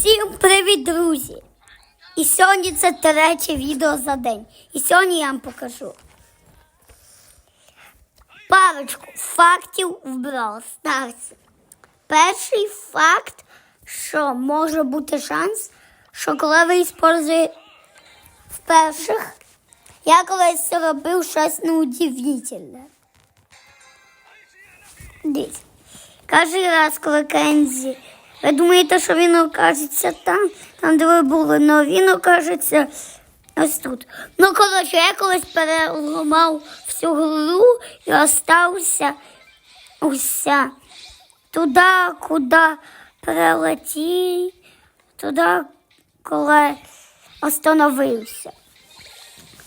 Всім привіт, друзі! І сьогодні це третє відео за день. І сьогодні я вам покажу парочку фактів в Brawl Stars. Перший факт, що може бути шанс, що коли ви використовуєте в перших, я колись робив щось неудивительне. Дивіться. Кожен раз, коли Кензі, ви думаєте, що він окажеться там, там, де ви були, але він окажеться ось тут. Ну, коротше, я колись переламав всю гру і остався уся туди, куди прилетів, туди, коли остановився.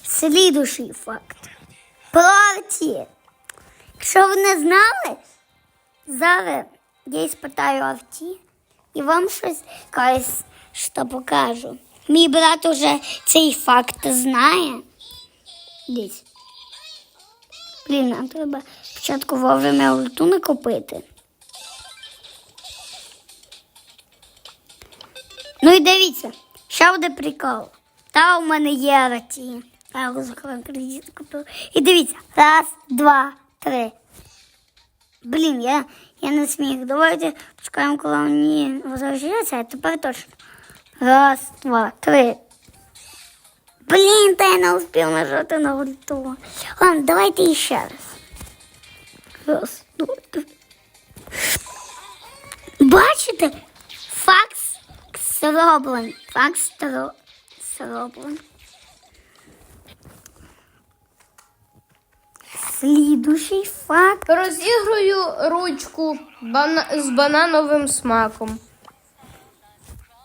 Слідущий факт. Про Арті. Якщо ви не знали, Зараз я спитаю Авті і вам щось якось що покажу. Мій брат уже цей факт знає. Десь. Блін, нам треба спочатку вовремя ульту накопити. Ну і дивіться, ще буде прикол. Та у мене є раті. Я його закрив кредит купив. І дивіться, раз, два, три. Блін, я, я не сміх. Давайте почекаємо, коли вони возвращаються, а тепер точно. Раз, два, три. Блін, та я не успів нажати на ульту. Ладно, давайте ще раз. Раз, два, три. Бачите? Факс зроблений. Факс зроблений. Слідущий факт. Розігрую ручку бана... з банановим смаком,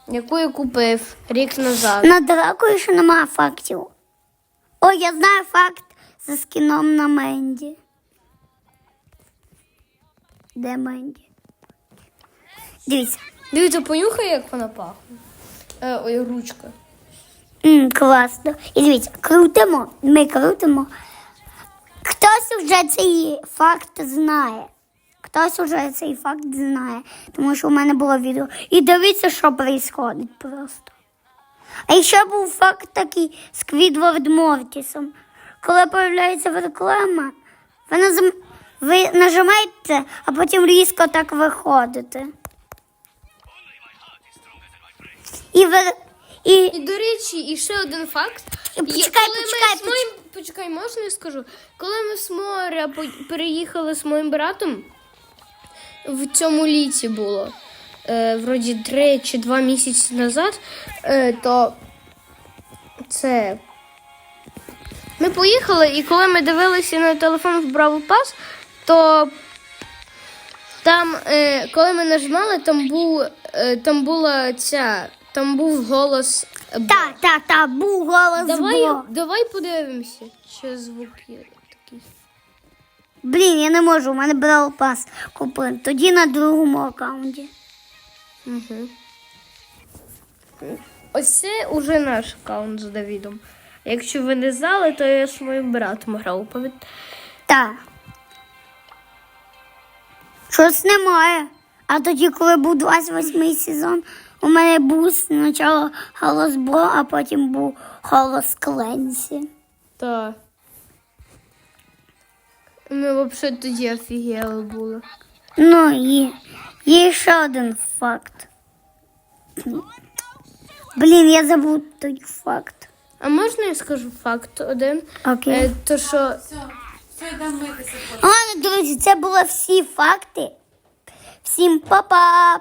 яку я купив рік назад. На дракою ще немає фактів. О, я знаю факт за скіном на Менді. Де Менді? Дивіться. Дивіться, понюхай, як вона пахне. Е, ой, ручка. М, класно. І дивіться, крутимо. Ми крутимо. Хтось вже цей факт знає. Хтось вже цей факт знає, тому що у мене було відео. І дивіться, що відбувається просто. А ще був факт такий з Квідворд Мортісом. Коли появляється реклама, ви, назм... ви нажимаєте, а потім різко так виходите. І ви. І... І до речі, і ще один факт. І почекай, Є- коли почекай, ми моїм... Почекай, можна я скажу? Коли ми з моря переїхали з моїм братом, в цьому літі було, е, вроді три чи два місяці назад, е, то це. Ми поїхали, і коли ми дивилися на телефон в Бравл Пас, то там, е, коли ми нажимали, там був е, там була ця, там був голос. Та, та, та, був голос Давай, Бо. давай подивимося, що звук є такий. Блін, я не можу, у мене брав пас купив. Тоді на другому аккаунті. Угу. Ось це уже наш аккаунт з Давідом. Якщо ви не знали, то я з моїм братом грав. Пам'ят- Так. Щось немає. А тоді, коли був 28 сезон, у мене був спочатку голос Бро, а потім був голос Кленсі. Так. Ми взагалі тоді офігели були. Ну і є ще один факт. Блін, я забув той факт. А можна я скажу факт один? Окей. Е, то що Ладно, друзі, це були всі факти. Всім па-па!